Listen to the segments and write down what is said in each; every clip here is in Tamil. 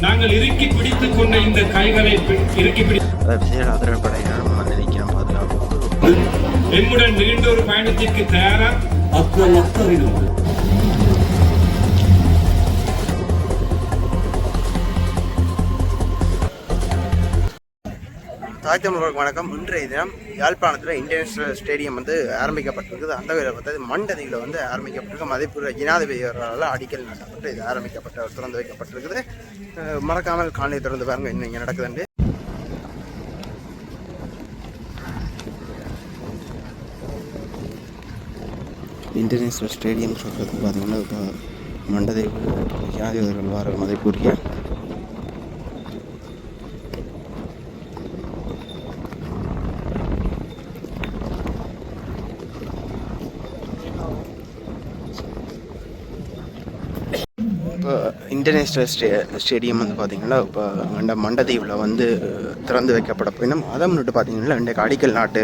நாங்கள் இறுக்கி பிடித்துக் கொண்ட இந்த கைகளை இறுக்கி பிடி அதை விசேட அதிரப்படையினர் மந்திரிக்கிறோம் பாதுகாப்புக்கு எம்முடன் நீண்ட ஒரு பயணத்திற்கு தயாரா? அக்கல் தாய் தமிழர்களுக்கு வணக்கம். இன்றைய தினம் யாழ்ப்பாணத்தில் இன்டர்நேஷனல் ஸ்டேடியம் வந்து ஆரம்பிக்கப்பட்டிருக்குது. அந்த வகையில் பார்த்தது மண்டதியில் வந்து ஆரம்பிக்கப்பட்டிருக்கு. மதிப்புற ஜனாதிபதி அவர்களால் அடிக்கல் நடத்தப்பட்டு இது ஆரம்பிக்கப்பட்ட திறந்து வைக்கப்பட்டிருக்குது. மறக்காமல் காணொலி திறந்து பாருங்க இன்னும் இங்கே நடக்குதுண்டு இன்டர்நேஷ்னல் ஸ்டேடியம் சொல்கிறதுக்கு பார்த்தீங்கன்னா இப்போ மண்டதேவு ஜனாதிபதிகள் வார மதிப்புரிய இப்போ இன்டர்நேஷ்னல் ஸ்டே ஸ்டேடியம் வந்து பார்த்திங்கன்னா இப்போ அண்ட மண்டதீவில் வந்து திறந்து வைக்கப்பட போயினும் அதை முன்னிட்டு பார்த்திங்கன்னா இன்றைக்கு அடிக்கல் நாட்டு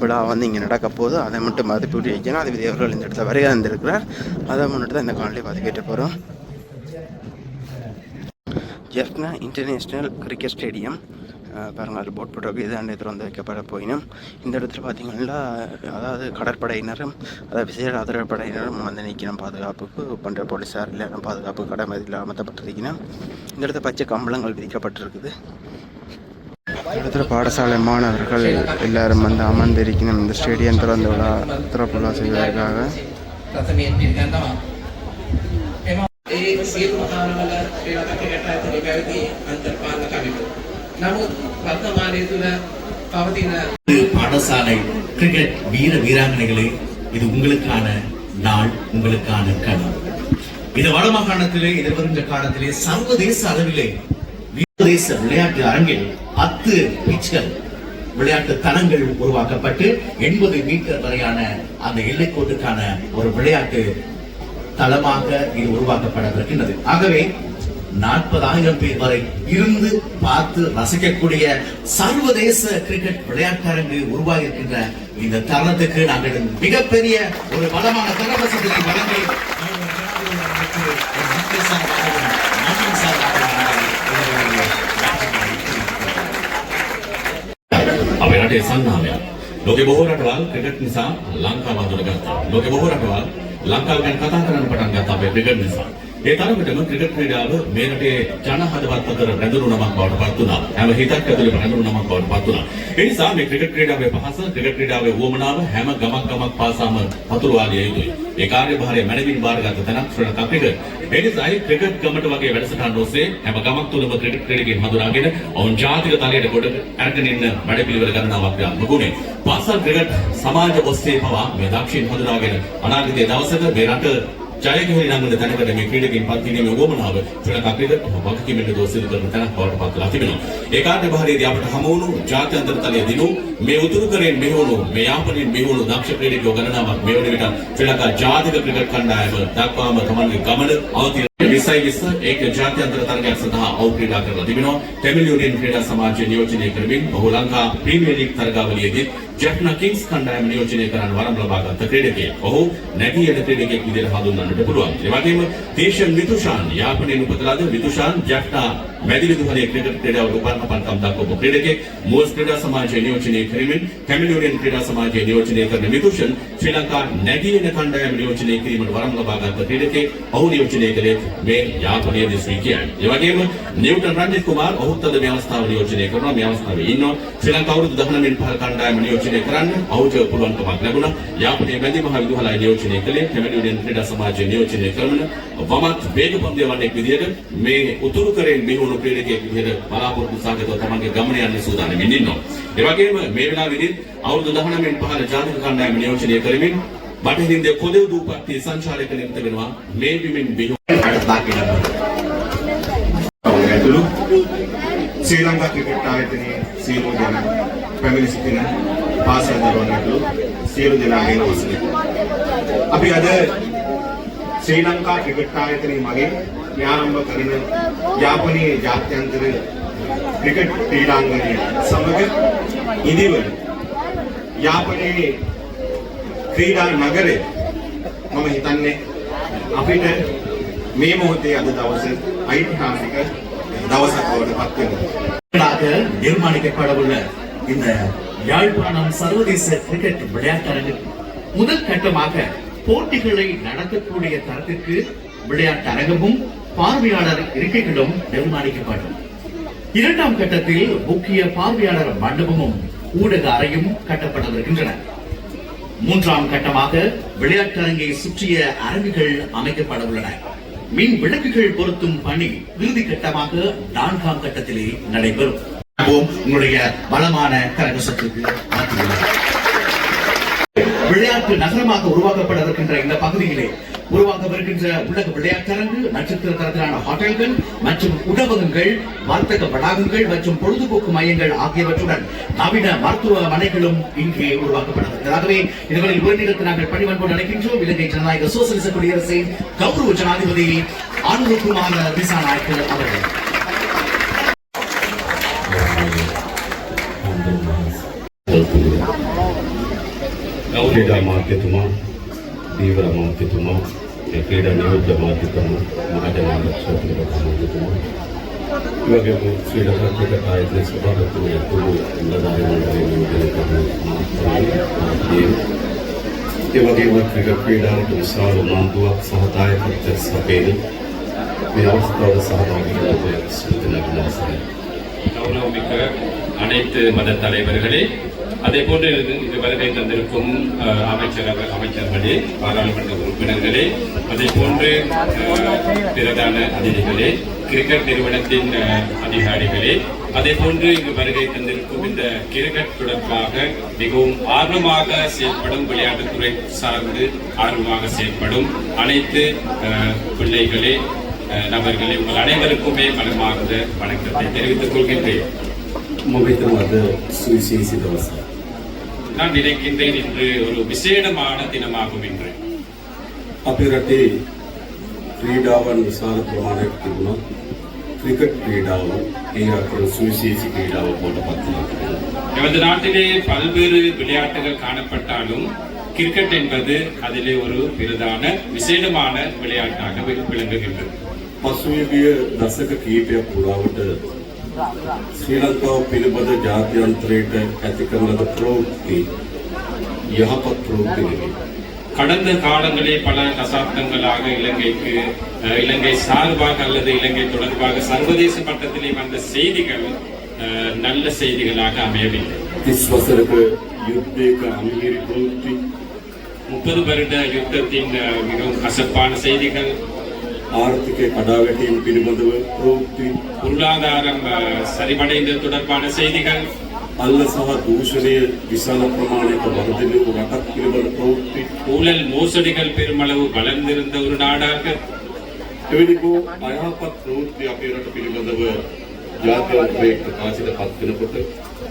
விழா வந்து இங்கே நடக்க போது அதை மட்டும் மதிப்பீடு ஜனாதிபதி அவர்கள் இந்த இடத்துல வருகை வந்திருக்கிறார் அதை முன்னிட்டு தான் இந்த காணொலி பார்த்து கேட்டு போகிறோம் ஜெஃப்னா இன்டர்நேஷ்னல் கிரிக்கெட் ஸ்டேடியம். அஹ் பாருங்க அது போட் போட்டு இது அண்டை திறந்து வைக்கப்பட போயினும் இந்த இடத்துல பார்த்தீங்கன்னா அதாவது கடற்படையினரும் அதாவது விசேட அதிரப்படையினரும் வந்து நிற்கணும் பாதுகாப்புக்கு பண்ணுற போலீஸார் இல்லை பாதுகாப்பு கடமை இதில் அமர்த்தப்பட்டிருக்கணும் இந்த இடத்துல பச்சை கம்பளங்கள் விதிக்கப்பட்டிருக்குது இந்த இடத்துல பாடசாலை மாணவர்கள் எல்லாரும் வந்து அமர்ந்திருக்கணும் இந்த ஸ்டேடியம் திறந்து விழா திறப்பு விழா செய்வதற்காக ප්‍රථමයෙන් පිළිගන්නවා. එම ඒ සියලුම කාලවල ශ්‍රී ලංකා ක්‍රිකට් ආයතනයේ පැවති අන්තර්පාලන කමිටු. නමුත් பாடசாலை கிரிக்கெட் வீர வீராங்கனைகளே இது உங்களுக்கான நாள் உங்களுக்கான கணம் இந்த வடமாகாணத்திலே எதிர்வருகின்ற காலத்திலே சர்வதேச அளவிலே சர்வதேச விளையாட்டு அரங்கில் பத்து பிச்சுகள் விளையாட்டு தளங்கள் உருவாக்கப்பட்டு எண்பது மீட்டர் வரையான அந்த எல்லைக்கோட்டுக்கான ஒரு விளையாட்டு தளமாக இது உருவாக்கப்பட இருக்கின்றது ஆகவே நாற்பதாயிரம் பேர் வரை இருந்து பார்த்து ரசிக்கக்கூடிய சர்வதேச கிரிக்கெட் விளையாட்டரங்கு உருவாகியிருக்கின்ற இந்த தருணத்துக்கு நாங்கள் மிகப்பெரிய ஒரு பலமான தர வசதிகளை வழங்கி கௌரவ ஜனாதிபதி அவர்களுக்கு ஒரு நன்றி சார்பாகவும் நாட்டின் சார்பாகவும் நாங்கள் இதனுடைய අපේ රටේ සංනාමයක්. ලෝකෙ බොහෝ රටවල් ක්‍රිකට් නිසා ලංකාව අඳුරගත්තා. ලෝකෙ බොහෝ රටවල් ලංකාව ගැන කතා කරන්න පටන් ගත්තා අපේ ක්‍රිකට් නිසා. ඒ තරමටම ක්‍රිකට් ක්‍රීඩාව මේ රටේ ජන හදවත් අතර රැඳුණු නමක් බවට පත් වුණා. හැම හිතක් ඇතුළේම රැඳුණු නමක් බවට පත් වුණා. ඒ නිසා මේ ක්‍රිකට් ක්‍රීඩාවේ පහස, ක්‍රිකට් ක්‍රීඩාවේ උවමනාව හැම ගමක් ගමක් පාසාම පතුරවාලිය යුතුයි. ඒ කාර්යභාරය මැනවින් බාරගත් තැනක් ශ්‍රී ලංකා ක්‍රිකට්. ඒ නිසායි ක්‍රිකට් ගමට වගේ වැඩසටහන් ඔස්සේ හැම ගමක් තුළම ක්‍රිකට් ක්‍රීඩකයන් හඳුනාගෙන ඔවුන් ජාතික තලයට කොට අරගෙන ඉන්න වැඩපිළිවෙල ගණනාවක් ක්‍රියාත්මකුනේ. පාසල් ක්‍රිකට් සමාජ ඔස්සේ පවා මේ දක්ෂින් හඳුනාගෙන අනාගතයේ දවසක මේ රට ජයගැහෙන නංගන තැනකට මේ ක්‍රීඩකයන් පත් කිරීමේ උවමනාව ශ්‍රී ලංකා ක්‍රිකට් වගකීමෙන් දෝසිත කරන තැනක් බවට පත් වෙලා තිබෙනවා. ඒ කාර්යභාරයේදී අපට හමු වුණු ජාත්‍යන්තර තලයේ දිනු මේ උතුරු කරෙන් මෙහුණු මේ යාපනයෙන් මෙහුණු දක්ෂ ක්‍රීඩකයෝ ගණනාවක් මේ වන විට ශ්‍රී ලංකා ජාතික ක්‍රිකට් කණ්ඩායම දක්වාම තමන්ගේ ගමන අවතීර්ණ විසයි විස්ස ඒක ජාත්‍යන්තර තරගයක් සඳහා ඔවු ක්‍රීඩා කරලා තිබෙනවා. ටෙමිල් යුනියන් ක්‍රීඩා සමාජය නියෝජනය කරමින් ඔහු ලංකා ප්‍රීමියර් ලීග් තරගාවලියේදී ජැෆ්නා කිංස් කණ්ඩායම නියෝජනය කරන්න වරම් ලබාගත් ක්‍රීඩකයෙක්. ඔහු නැගී යන ක්‍රීඩකයෙක් විදිහට හඳුන්වන්නට පුළුවන්. ඒ වගේම තේෂන් විතුෂාන් යාපනයේ උපතලාද විතුෂාන් ජැෆ්නා මැදි විදුහලේ ක්‍රිකට් ක්‍රීඩාවට උපන්න පන්කම් දක්වපු ක්‍රීඩකයෙක්. මෝස් ක්‍රීඩා සමාජය නියෝජනය කරමින් ටෙමිල් යුනියන් ක්‍රීඩා සමාජය නියෝජනය කරන විතුෂන් ශ්‍රී ලංකා නැගී යන කණ්ඩායම නියෝජනය කිරීමට වරම් ලබාගත් ක්‍රීඩකයෙක්. ඔහු නියෝජනය කළේ මේ යාපනයේ දිස්ත්‍රික් කියන්නේ. ඒ වගේම නිව්ටන් රංජිත් කුමාර් ඔහුත් අද මේ අවස්ථාව නියෝජනය කරනවා. මේ අවස්ථාවේ ඉන්නවා. ශ්‍රී ලංකා අවුරුදු 19 පහළ කණ්ඩායම නියෝජනය කරන්න ඔහුට පුළුවන්කමක් ලැබුණා. යාපනයේ මැදි මහ විදුහලයි නියෝජනය කළේ ටෙමිල් යුනියන් ක්‍රීඩා සමාජය නියෝජනය කරන වමත් වේග පන්දයවන්නෙක් විදිහට මේ උතුරු කරෙන් මෙහුණු ක්‍රීඩකයෙක් විදිහට බලාපොරොත්තු සාගතව තමන්ගේ ගමන යන්න සූදානම් ඉන්නවා. ඒ වගේම මේ වෙලාවේදී අවුරුදු 19 පහළ ජාතික කණ්ඩායම නියෝජනය කරමින් බටහිරින්ද කොදෙව් දූපත්ති සංචාරක නිරත වෙනවා මේ බිමින් බිහි අඩදාකින ඇතුළු ශ්‍රී ලංකා ක්‍රිකට් ආයතනයේ සියලු දෙනා පැමිණ සිටින පාසල් දරුවන් ඇතුළු සියලු දෙනාගේ නමස්කාරය. අපි අද ශ්‍රී ලංකා ක්‍රිකට් ආයතනයේ මගින් ආරම්භ කරන යාපනයේ ජාත්‍යන්තර ක්‍රිකට් ක්‍රීඩාංගණය සමග ඉදිවන යාපනයේ ක්‍රීඩා නගරය මම හිතන්නේ අපිට මේ මොහොතේ අද දවස ඓතිහාසික දවසක් බවට පත් වෙනවා. மக்களாக நிர்மாணிக்கப்படவுள்ள இந்த யாழ்ப்பாணம் சர்வதேச கிரிக்கெட் விளையாட்டரங்கு முதல் கட்டமாக போட்டிகளை நடத்தக்கூடிய தரத்திற்கு விளையாட்டரங்கமும் பார்வையாளர் இருக்கைகளும் நிர்மாணிக்கப்படும். இரண்டாம் கட்டத்தில் முக்கிய பார்வையாளர் மண்டபமும் ஊடக அறையும் கட்டப்படவிருக்கின்றன மூன்றாம் கட்டமாக விளையாட்டரங்கை சுற்றிய அரங்குகள் அமைக்கப்பட உள்ளன. மின் விளக்குகள் பொருத்தும் பணி இறுதி கட்டமாக நான்காம் கட்டத்திலே நடைபெறும். உங்களுடைய பலமான கரகசத்துக்கு வாழ்த்துகிறேன். விளையாட்டு நகரமாக உருவாக்கப்பட இருக்கின்ற இந்த பகுதியிலே உருவாக்கவிருக்கின்ற உலக விளையாட்டரங்கு நட்சத்திர தரத்திலான ஹோட்டல்கள் மற்றும் உணவகங்கள் வர்த்தக வளாகங்கள் மற்றும் பொழுதுபோக்கு மையங்கள் ஆகியவற்றுடன் நவீன மருத்துவமனைகளும் இங்கே உருவாக்கப்பட ஆகவே இதுகளில் உயர்நிலத்தை நாங்கள் பணிவன்போடு அழைக்கின்றோம் இலங்கை ஜனநாயக சோசியலிச குடியரசின் கௌரவ ஜனாதிபதி ஆனந்தகுமார் திசாநாயக்கர் அவர்கள். ಕ್ರೀಡಾ ಮಾಧ್ಯಮ ತೀವ್ರ ಮಾಧ್ಯಮ ಕ್ರೀಡಾ ನಿಯೋಜ್ಯ ಮಾಧ್ಯಮ ಮಹಾಜನ ಕ್ಷೇತ್ರದ ಮಾಧ್ಯಮ ಇವಾಗ ಕ್ರೀಡಾ ಪ್ರತ್ಯೇಕ ಕಾಯ್ದೆ ಸಭಾಪತಿ ಎತ್ತುವ ಎಲ್ಲ ಕಾರ್ಯಗಳಲ್ಲಿ ನಿಯೋಜನೆ ඒ වගේම ක්‍රිකට් ක්‍රීඩාවට විශාල උනන්දුවක් සහ දායකත්වයක් සපයන මේ අවස්ථාවට සහභාගී වන සිටින අවස්ථාවේ ගෞරවණීය අනෙත් මඩ தலைவர்களே அதே போன்று இது வருகை தந்திருக்கும் அமைச்சரவை அமைச்சர்களே பாராளுமன்ற உறுப்பினர்களே அதே போன்று பிரதான அதிதிகளே கிரிக்கெட் நிறுவனத்தின் அதிகாரிகளே அதே போன்று இங்கு வருகை தந்திருக்கும் இந்த கிரிக்கெட் தொடர்பாக மிகவும் ஆர்வமாக செயல்படும் விளையாட்டுத்துறை சார்ந்து ஆர்வமாக செயல்படும் அனைத்து பிள்ளைகளே நபர்களே உங்கள் அனைவருக்குமே மனமார்ந்த வணக்கத்தை தெரிவித்துக் கொள்கின்றேன். முடித்து அது சுவிசேஷி தவசம் நான் நினைக்கின்றேன் என்று ஒரு விசேடமான தினமாகும் என்று ಅಭಿವೃದ್ಧಿ ಕ್ರೀಡಾವನ್ನು ವಿಶಾಲ ಪ್ರಮಾಣಕ್ಕಿರುವ கிரிக்கெட் கிரீடாவும் ஈராக்கில் சுவிசேஷ கிரீடாவும் போன்ற பத்து எமது நாட்டிலே பல்வேறு விளையாட்டுகள் காணப்பட்டாலும் கிரிக்கெட் என்பது அதிலே ஒரு பெரிதான விசேடமான விளையாட்டாக விளங்குகின்றது. பசுவிய தசக கீபிய புறாவிட்டு ಶ್ರೀಲಂಕಾ ಪಿಲಿಬದ ஜாத்தியாந்திரேட்ட கதிகமரத புரோக்தி யகபத் புரோக்தி. கடந்த காலங்களில் பல தசாப்தங்களாக இலங்கைக்கு இலங்கை சார்பாக அல்லது இலங்கை தொடர்பாக சர்வதேச மட்டத்திலே வந்த செய்திகள் நல்ல செய்திகளாக அமையவில்லை. விஸ்வசருக்கு யுத்தேக முப்பது வருட யுத்தத்தின் மிகவும் கசப்பான செய்திகள் ආර්ථිකය කඩාවැටීම පිළිබඳව ප්‍රවෘත්ති பொருளாதாரம் அஹ், சரிவடைந்தது தொடர்பான செய்திகள் අල්ල සහ දූෂණය විශාල ප්‍රමාණයක වර්ධනය වූ රටක් පිළිබඳ ප්‍රවෘත්ති ஊழல் மோசடிகள் பெருமளவு வளர்ந்திருந்த ஒரு நாடாக එවැනි වූ අයහපත් ප්‍රවෘත්ති අපේ රට පිළිබඳව ජාත්‍යන්තරයේ ප්‍රකාශයට පත් වෙනකොට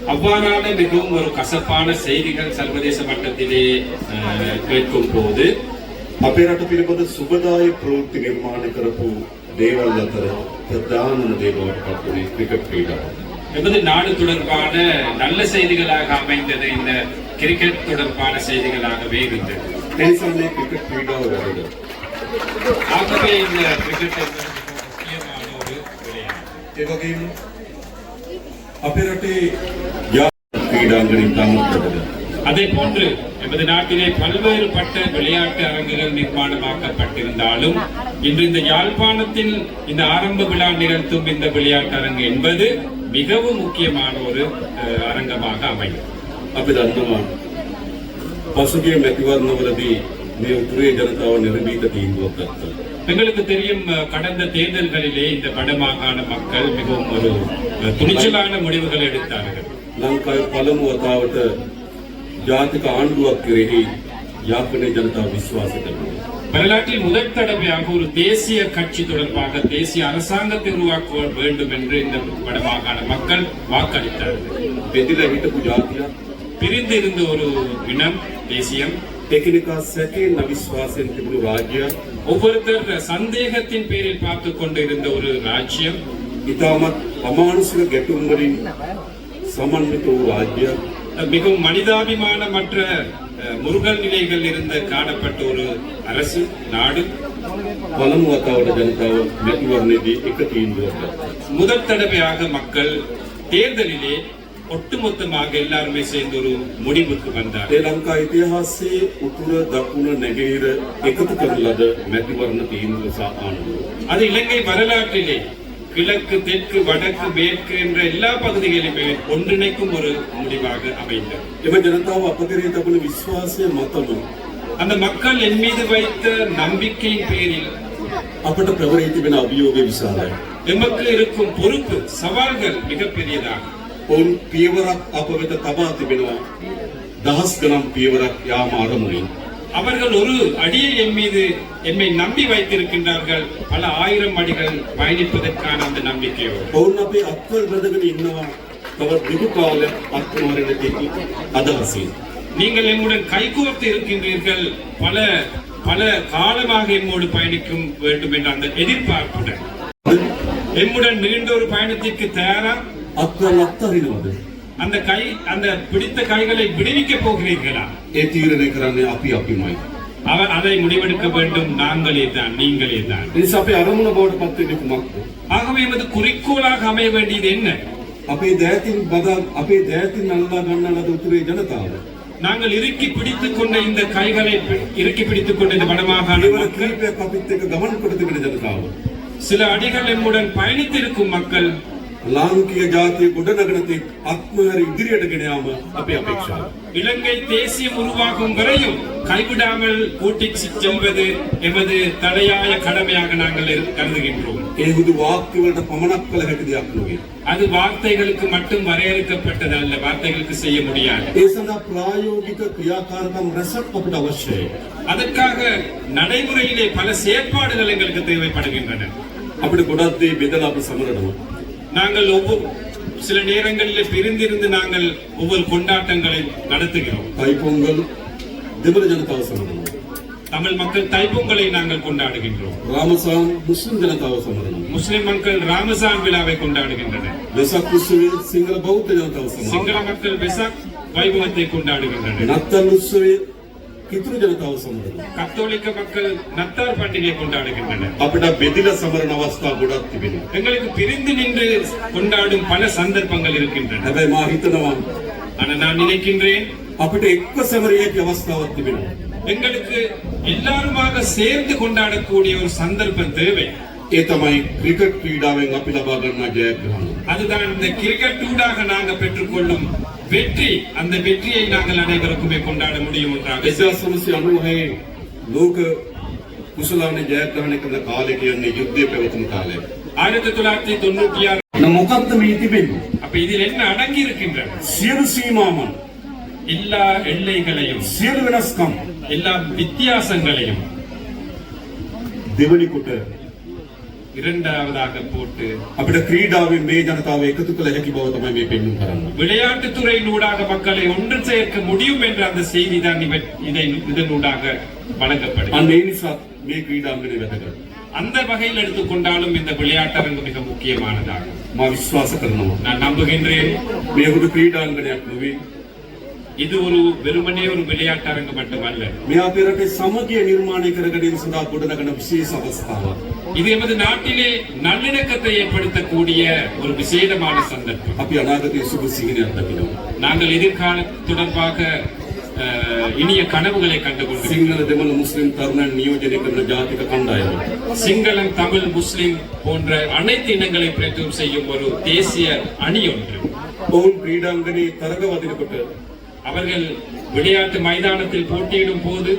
அவ்வாறான மிகவும் ஒரு கசப்பான செய்திகள் சர்வதேச மட்டத்திலே அஹ், கேட்கும் போது අපේ රට පිළිබඳ සුබදායි ප්‍රවෘත්ති නිර්මාණය කරපු දේවල් අතර ප්‍රධානම දේ බවට පත් වුණේ ක්‍රිකට් ක්‍රීඩාව. எமது நாடு தொடர்பான நல்ல செய்திகளாக அமைந்தது இந்த கிரிக்கெட் தொடர்பான செய்திகளாகவே இருந்தது ඒ නිසා මේ ක්‍රිකට් ක්‍රීඩාව වැරදි. ஆகவே இந்த கிரிக்கெட் என்பது மிகவும் முக்கியமான ஒரு விளையாட்டு ඒ වගේම අපේ රටේ ජාතික ක්‍රීඩාංගණය ඉතාමත් වැදගත්. அதே போன்று எமது நாட்டிலே பல்வேறுபட்ட விளையாட்டு அரங்குகள் நிர்மாணமாக்கப்பட்டிருந்தாலும் இன்று இந்த யாழ்ப்பாணத்தில் இந்த ஆரம்ப விழா நிகழ்த்தும் இந்த விளையாட்டு அரங்கு என்பது மிகவும் முக்கியமான ஒரு அஹ், அரங்கமாக அமையும் අපි දන්නවා පසුගිය මැතිවරණවලදී මේ උතුරේ ජනතාව නිර්භීත තීන්දුවක් ගත්තා. எங்களுக்கு தெரியும் அஹ், கடந்த தேர்தல்களிலே இந்த வடமாகாண மக்கள் மிகவும் ஒரு அஹ், துணிச்சலான முடிவுகள் எடுத்தார்கள் ලංකාවේ පළමු වතාවට ජාතික ආණ්ඩුවක් කෙරෙහි යාපනයේ ජනතාව විශ්වාස කරනවා. வரலாற்றில் முதல் தடவையாக ஒரு தேசிய கட்சி தொடர்பாக தேசிய அரசாங்கத்தை உருவாக்க வேண்டும் என்று இந்த வடமாகாண மக்கள் வாக்களித்தார்கள் බෙදිලා හිටපු ජාතියක් பிரிந்து இருந்த ஒரு இனம் தேசியம் එකිනෙකා සැකයෙන් අවිශ්වාසයෙන් තිබුණු රාජ්‍යයක් ஒவ்வொருத்தர் சந்தேகத்தின் பேரில் பார்த்து கொண்டு இருந்த ஒரு ராஜ்யம் ඉතාමත් අමානුෂික ගැටුම් වලින් සමන්විත වූ රාජ්‍යයක් மிகவும் மனிதாபிமானமற்ற அஹ், முருகல் நிலைகள் இருந்த காணப்பட்ட ஒரு அரசு நாடு පළමු වතාවට ජනතාව මැතිවරණයේදී එක තීන්දුවක් ගත්තා. முதல் தடவையாக மக்கள் தேர்தலிலே ஒட்டுமொத்தமாக எல்லாருமே சேர்ந்து ஒரு முடிவுக்கு வந்தார் ඒ ලංකා ඉතිහාසයේ උතුර දකුණ නැගෙනහිර එකතු කරන ලද මැතිවරණ තීන්දුව සහ ආණ්ඩුව. அது இலங்கை வரலாற்றிலே கிழக்கு தெற்கு வடக்கு மேற்கு என்ற எல்லா பகுதிகளையுமே ஒன்றிணைக்கும் ஒரு முடிவாக அமைந்தது. இவ ஜனதாவ அபகரித்தபடி விசுவாச மத்தமும் அந்த மக்கள் என் மீது வைத்த நம்பிக்கையின் பேரில் அப்பட்ட பிரவரைத்துவின் அபியோக விசாரணை எமக்கு இருக்கும் பொறுப்பு சவால்கள் மிகப்பெரியதாக. உன் தீவிர அப்பவித்த தபா திபினா தஹஸ் கணம் தீவிர யாமாட முடியும் அவர்கள் ஒரு அடியை என் மீது என்னை நம்பி வைத்திருக்கின்றார்கள். பல ஆயிரம் அடிகள் பயணிப்பதற்கான அந்த நம்பிக்கையோடு. ಪೌರ್ಣಪಿ ಅಕ್ಕಲ್ ಬ್ರದರ್ಗಳು அவர் ಅವರ ಬಿಗುಪಾವಲ ಅಕ್ಕನ ಅವರಿಗೆ நீங்கள் என்னுடன் கைகோர்த்து இருக்கின்றீர்கள். பல பல காலமாக எம்மோடு பயணிக்கும் வேண்டும் என்ற அந்த எதிர்பார்ப்புடன். எம்முடன் மீண்டொரு பயணத்திற்கு தயாரா? ಅಕ್ಕಲ್ ಅತ್ತರಿನವರು அந்த கை அந்த பிடித்த கைகளை விடுவிக்க போகிறீர்களா? ஏற்றுகிறேன் அப்பி அப்பிமாய். அவர் அதை முடிவெடுக்க வேண்டும். நாங்களே தான் நீங்களே தான். ஆகவே எமது குறிக்கோளாக அமைய வேண்டியது என்ன? அப்பே தேயத்தின் பதால் அப்பே தேயத்தின் நல்லா கண்ணாலது உத்துரை நாங்கள் இறுக்கி பிடித்துக் கொண்ட இந்த கைகளை இறுக்கி பிடித்துக் கொண்ட இந்த வடமாக கவனம் கொடுத்து விட ஜனதாவ சில அடிகள் எம்முடன் பயணித்திருக்கும் மக்கள் ලාංකීය ජාතිය ගොඩනගන තෙක් අත්මහර ඉදිරියට ගෙන යාම අපේ අපේක්ෂාව. இலங்கை தேசியம் உருவாகும் வரையும் கைவிடாமல் கூட்டிச் செல்வது எமது தடையாய கடமையாக நாங்கள் இரு- கருதுகின்றோம் ඒ හුදු වාක්‍යවලට පමණක් කළ හැකි දෙයක් නොවේ. அது வார்த்தைகளுக்கு மட்டும் வரையறுக்கப்பட்டது அல்ல வார்த்தைகளுக்கு செய்ய முடியாது ඒ සඳහා ප්‍රායෝගික ක්‍රියාකාරකම් රැසක් අපිට අවශ්‍යයි. அதற்காக நடைமுறையிலே பல செயற்பாடுகள் எங்களுக்கு தேவைப்படுகின்றன අපිට ගොඩක් දේ බෙදලා අපි සමරනවා. நாங்கள் ஒவ்வொரு சில நேரங்களில் பிரிந்திருந்து நாங்கள் ஒவ்வொரு கொண்டாட்டங்களை நடத்துகிறோம். தைப்பொங்கல் திமிர தமிழ் மக்கள் தைப்பொங்கலை நாங்கள் கொண்டாடுகின்றோம். ராமசான் முஸ்லிம் ஜனதாவசனம் முஸ்லிம் மக்கள் ராமசான் விழாவை கொண்டாடுகின்றனர். வெசாக் முஸ்லிம் சிங்கள பௌத்த ஜனதாவசனம் சிங்கள மக்கள் வெசாக் வைபவத்தை கொண்டாடுகின்றனர். கத்தோலிக்க மக்கள் நத்தார் பண்டிகை கொண்டாடுகின்றனர் අපිට බෙදිලා සමරන අවස්ථා ගොඩක් තිබෙනවා. எங்களுக்கு பிரிந்து நின்று கொண்டாடும் பல சந்தர்ப்பங்கள் இருக்கின்றன හැබැයි මා හිතනවා ஆனால் நான் நினைக்கின்றேன் අපිට එක්ක සමරිය හැකි අවස්ථාවක් තිබෙනවා. எங்களுக்கு எல்லாருமாக சேர்ந்து கொண்டாடக்கூடிய ஒரு சந்தர்ப்பம் தேவை ඒ තමයි ක්‍රිකට් ක්‍රීඩාවෙන් අපි ලබා ගන්නා ජයග්‍රහණ. அதுதான் இந்த கிரிக்கெட் ஊடாக நாங்க பெற்றுக்கொள்ளும் வெற்றி அந்த வெற்றியை நாங்கள் அனைவருக்குமே கொண்டாட முடியும் என்றாக 1996 ලෝක කුසලාන ජයග්‍රහණය කරන කාලය කියන්නේ යුද්ධය පැවතුණු කාලය. ஆயிரத்தி தொள்ளாயிரத்தி தொண்ணூற்றி ஆறு මොකක්ද මේ තිබෙන්නේ? அப்ப இதில் என்ன அடங்கி இருக்கின்றன සියලු සීමාවන්, எல்லா எல்லைகளையும் සියලු වෙනස්කම් எல்லா வித்தியாசங்களையும் දෙවනි කොට இரண்டாவதாக போட்டு අපිට ක්‍රීඩාවෙන් මේ ජනතාව එකතු කළ හැකි බව තමයි මේ පෙන්වන්න කරන්නේ. விளையாட்டுத் துறையினூடாக மக்களை ஒன்று சேர்க்க முடியும் என்ற அந்த செய்தி தான் இவ- இதை இதனூடாக வழங்கப்படுகிறது අන්න ඒ නිසා මේ ක්‍රීඩාංගණය වැදගත්. அந்த வகையில் எடுத்துக்கொண்டாலும் இந்த விளையாட்டரங்கு மிக முக்கியமானதாகும் මා විශ්වාස කරනවා. நான் நம்புகின்றேன் මේ හුදු ක්‍රීඩාංගණයක් නෙවෙයි. இது ஒரு வெறுமனே ஒரு விளையாட்டரங்கு மட்டுமல்ல මේ අපේ රටේ සමගිය නිර්මාණය කරගෙන ඉන්න සඳහා ගොඩනගන විශේෂ අවස්ථාවක්. இது எமது நாட்டிலே நல்லிணக்கத்தை ஏற்படுத்தக்கூடிய ஒரு விசேடமான சந்தர்ப்பம் අපි අනාගතයේ සුබ සිහිනයක් දකිනවා. நாங்கள் எதிர்கால தொடர்பாக அஹ், இனிய கனவுகளை கண்டு கொண்டிருக்கிறோம் සිංහල දෙමළ මුස්ලිම් තරුණයන් නියෝජනය කරන ජාතික කණ්ඩායම. சிங்களம் தமிழ் முஸ்லிம் போன்ற அனைத்து இனங்களை பிரதிநிதித்துவம் செய்யும் ஒரு தேசிய அணி ஒன்று ඔවුන් ක්‍රීඩාංගණයේ තරග වදිනකොට அவர்கள் விளையாட்டு மைதானத்தில் போட்டியிடும் போது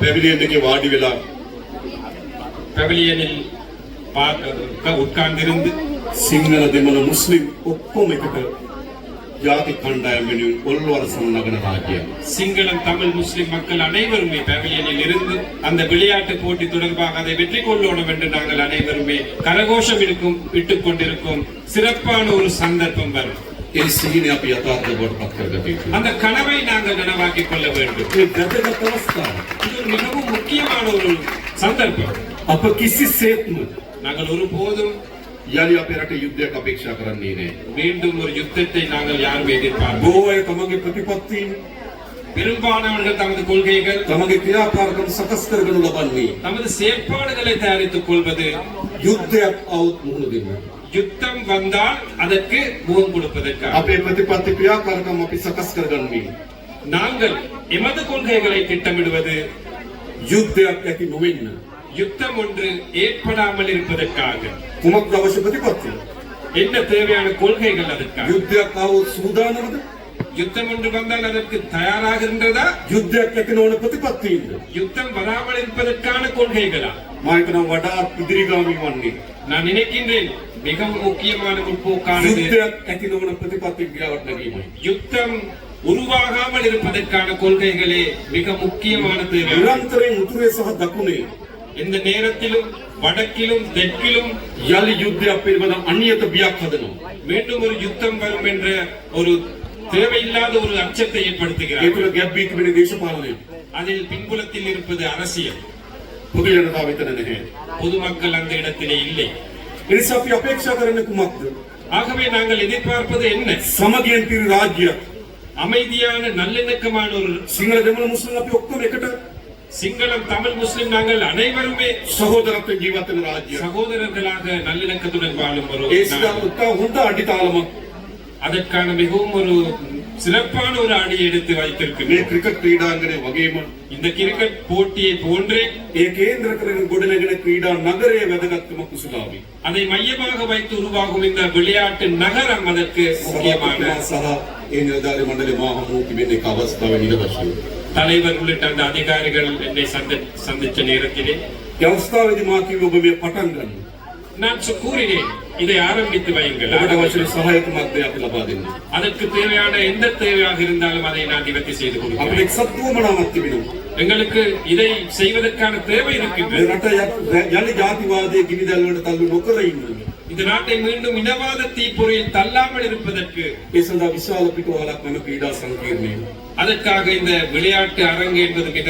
පැවිලියන් එකේ වාඩි වෙලා பவிலியனில் பா- உட்கார்ந்திருந்து සිංහල දෙමළ මුස්ලිම් ඔක්කොම එකට ජාතික කණ්ඩායම් වෙනුවෙන් ඔල්වරසම් නගන රාජ්‍යයක්. சிங்களம் தமிழ் முஸ்லிம் மக்கள் அனைவருமே பவிலியனில் இருந்து அந்த விளையாட்டு போட்டி தொடர்பாக அதை வெற்றி கொள்ளணும் என்று நாங்கள் அனைவருமே கரகோஷம் இருக்கும் இட்டுக் கொண்டிருக்கும் சிறப்பான ஒரு சந்தர்ப்பம் வரும் இயேசுவின் அப்ப யதார்த்தபோடு பக்தர்கள் அந்த கனவை நாங்கள் நனவாக்கிக் கொள்ள வேண்டும். கதக பிரஸ்தானம் இது மிகவும் முக்கியமான ஒரு சந்தர்ப்பம். அப்ப கிசி சேத்து நாங்கள் ஒருபோதும் யார் யா பேரட்ட யுத்தக்க அபேட்சா கரன்னீனே மீண்டும் ஒரு யுத்தத்தை நாங்கள் யாரும் எதிர்பார்ப்போம்? கோவை பெரும்பாலானவர்கள் தமது கொள்கைகள் தமது கிரியாபாரகம் சகஸ்தர்கள் உள்ள பண்ணி தமது செயற்பாடுகளை தயாரித்துக் கொள்வது யுத்த அவுட் மூணு யுத்தம் வந்தால் அதற்கு முகம் கொடுப்பதற்காக අපේ ප්‍රතිපත්ති ක්‍රියාකාරකම් අපි සකස් කරගන්නේ. நாங்கள் எமது கொள்கைகளை திட்டமிடுவது යුද්ධයක් ඇති නොවෙන්න. யுத்தம் ஒன்று ஏற்படாமல் இருப்பதற்காக කුමක් අවශ්‍ය ප්‍රතිපත්තිය. என்ன தேவையான கொள்கைகள் அதற்காக යුද්ධයක් අවුත් සූදානමද ಯುದ್ಧ ಎಂದು ಬಂದಾಲ್ ಅದಕ್ಕೆ ತಯಾರಾಗಿರುಂದದಾ ಯುದ್ಧಕ್ಕೆ ನೋಡು ಪ್ರತಿಪತ್ತಿ ಇಲ್ಲ ಯುದ್ಧಂ ವರಾಮಲ್ ಇರುಪದಕ್ಕಾನ கொள்கைகள? மாய்க்கணும் வடா புதிரிகாமி வண்ணி நான் நினைக்கின்றேன் மிகவும் முக்கியமான முற்போக்கானது. யுத்தத்தினோட பிரதிபத்தி கிளவட்டறியுமை யுத்தம் உருவாகாமல் இருப்பதற்கான கொள்கைகளே மிக முக்கியமானது. நிரந்தரம் முற்றுகை சக தக்குனே. இந்த நேரத்திலும் வடக்கிலும் தெற்கிலும் யல் யுத்த பிரிவதம் அந்நியத்தை வியாக்கதனும் மீண்டும் ஒரு யுத்தம் வரும் என்ற ஒரு தேவையில்லாத ஒரு அச்சத்தை ஏற்படுத்துகிறார். அதில் பின்புலத்தில் இருப்பது அரசியல். பொது பொதுமக்கள் அந்த இடத்திலே இல்லை. ஆகவே நாங்கள் எதிர்பார்ப்பது என்ன? சமதியன் திரு ராஜ்ய அமைதியான நல்லிணக்கமான ஒரு சிங்கள தமிழ் முஸ்லிம் அப்படி ஒக்கம் எக்கட்ட சிங்களம் தமிழ் முஸ்லிம் நாங்கள் அனைவருமே சகோதரத்தை ஜீவத்தின் ராஜ்யம் சகோதரர்களாக நல்லிணக்கத்துடன் வாழும் வரும் உண்டா அடித்தாலமா அதற்கான மிகவும் ஒரு சிறப்பான ஒரு அணியை எடுத்து මේ வைத்திருக்கிறோம் ක්‍රිකට් ක්‍රීඩාංගණය වගේම இந்த கிரிக்கெட் போட்டியை போன்றே ඒ කේන්ද්‍ර කරගෙන ගොඩනැගෙන ක්‍රීඩා නගරයේ වැදගත්කම කුසලාවි. அதை மையமாக வைத்து உருவாகும் இந்த விளையாட்டு நகரம் அதற்கு முக்கியமான සහ ඒ නිලධාරි මණ්ඩලය මා හමු තිබෙන එක අවස්ථාවේ නිලවශයෙන්. தலைவர் உள்ளிட்ட அந்த அதிகாரிகள் என்னை சந்தி சந்திச்ச நேரத்திலே ඒ අවස්ථාවේදී මා කිව්ව ඔබ මේ පටන් ගන්න. நான் கூறினேன் இதை ஆரம்பித்து வையுங்கள். அதற்கு தேவையான எந்த தேவையாக இருந்தாலும் அதை நான் நிவர்த்தி செய்து கொடுக்கிறேன். எங்களுக்கு இதை செய்வதற்கான தேவை இருக்கின்றது. இந்த நாட்டை மீண்டும் இனவாத தீப்பொறியில் தள்ளாமல் இருப்பதற்கு விசால பிட்டுவாலாக் நமக்கு அதற்காக இந்த விளையாட்டு அரங்கு என்பது மிக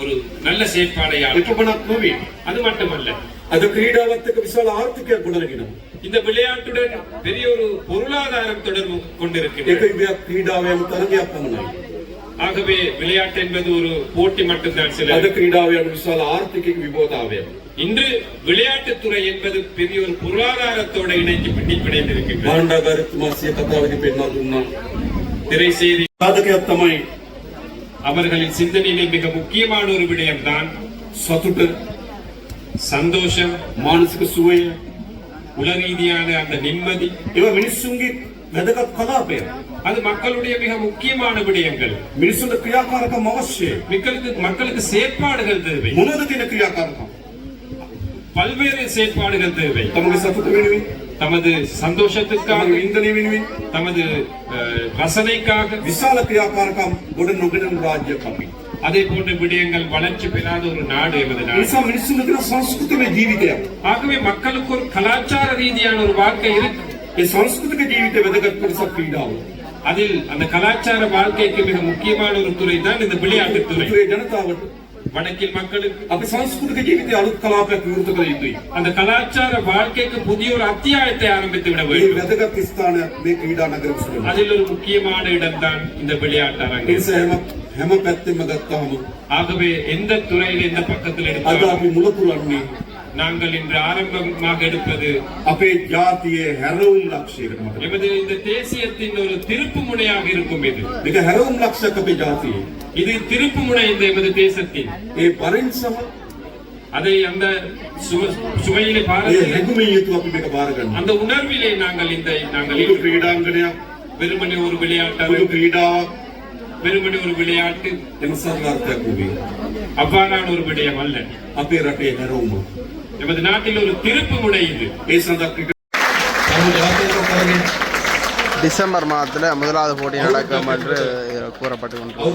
ஒரு நல்ல செயற்பாடையா அது மட்டுமல்ல ಅದು கிரீடாவத்துக்கு விசால ಆರ್ಥಿಕ ಗುಣರಗಿನ இந்த விளையாட்டுடன் பெரிய ஒரு பொருளாதாரம் தொடர்பு கொண்டிருக்கிறது. கிரீடாவை ஆகவே விளையாட்டு என்பது ஒரு போட்டி மட்டும்தான் சில அது கிரீடாவை விசால ஆர்த்திக விபோதாவே. இன்று விளையாட்டுத்துறை என்பது பெரிய ஒரு பொருளாதாரத்தோட இணைந்து பிடிப்பிணைந்திருக்கிறது பாண்டா கருத்து மாசிய கதாவதி பெண்ணா துண்ணா திரை செய்தி அவர்களின் சிந்தனையிலே மிக முக்கியமான ஒரு விடயம் தான் சதுட்டு. சந்தோஷம் මානසික සුවය உலக ரீதியான அந்த நிம்மதி ඒවා මිනිස්සුන්ගේ වැදගත් කලාපයක්. அது மக்களுடைய மிக முக்கியமான விடயங்கள் මිනිස්සුන්ට ක්‍රියාකාරකම් අවශ්‍යයි. மக்களுக்கு மக்களுக்கு செயற்பாடுகள் தேவை මොනවද කියන ක්‍රියාකාරකම්? பல்வேறு செயற்பாடுகள் தேவை තමගේ සතුට වෙනුවෙන්, தமது சந்தோஷத்துக்காக තමගේ ඉන්ධනය වෙනුවෙන් தமது அஹ், ரசனைக்காக විශාල ක්‍රියාකාරකම් ගොඩ නොගෙන රාජ්‍යයක් අපි. அதே போன்ற விடயங்கள் வளர்ச்சி பெறாத ஒரு நாடு எமது நாடு. சம்ஸ்கிருத ஜீவிதம் ஆகவே மக்களுக்கு ஒரு கலாச்சார ரீதியான ஒரு வாழ்க்கை இருக்கு. சம்ஸ்கிருத ஜீவித வெதகற்படுத்தப்பீடாகும் அதில் அந்த கலாச்சார வாழ்க்கைக்கு மிக முக்கியமான ஒரு துறை தான் இந்த விளையாட்டு துறை ஜனதாவட்டும். வடக்கில் மக்களுக்கு අපි සංස්කෘතික ජීවිතය අලුත් කලාපයක් විවෘත කළ යුතුයි. அந்த கலாச்சார வாழ்க்கைக்கு புதிய ஒரு அத்தியாயத்தை ஆரம்பித்து விட මේ வேண்டும் වැදගත් ස්ථානයක් මේ ක්‍රීඩා නගර උසුලන. அதில் ஒரு முக்கியமான இடம்தான் இந்த விளையாட்டு ඒ அரங்கு නිසා හැම හැම පැත්තෙම ගත්තාම ஆகவே எந்த துறையில் எந்த பக்கத்தில் අද எடுத்தாலும் අපි මුල පුරන්නේ நாங்கள் இன்று ஆரம்பமாக எடுப்பது අපේ ජාතියේ හැරවුම් ලක්ෂයකට මත. எமது இந்த தேசியத்தின் ஒரு திருப்பு முனையாக இருக்கும் இது මේක හැරවුම් ලක්ෂයක් අපේ ජාතියේ. இது திருப்பு முனை இந்த எமது தேசத்தின் ඒ පරින් සහ அதை அந்த சும- சுமையிலே ඒ பாரதில் හැඟුමින් යුතුව අපි මේක බාර ගන්නවා. அந்த உணர்விலே நாங்கள் இந்த நாங்கள் පුදු ක්‍රීඩාංගණයක්, வெறுமனே ஒரு පුදු விளையாட்டு ක්‍රීඩාවක් வெறுமனே ஒரு விளையாட்டு එම සරලාර්ථයක් නෙවෙයි. அவ்வாறான ஒரு விடயம் அல்ல අපේ රටේ හැරවුම. எமது நாட்டில் ஒரு திருப்பு முனை இது ඒ සඳහා ක්‍රිකට් டிசம்பர் மாதத்தில் முதலாவது போட்டி நடக்கும் என்று ಪೂರ ಪಟ್ಟುಕೊಂಡಿರ್ತದೆ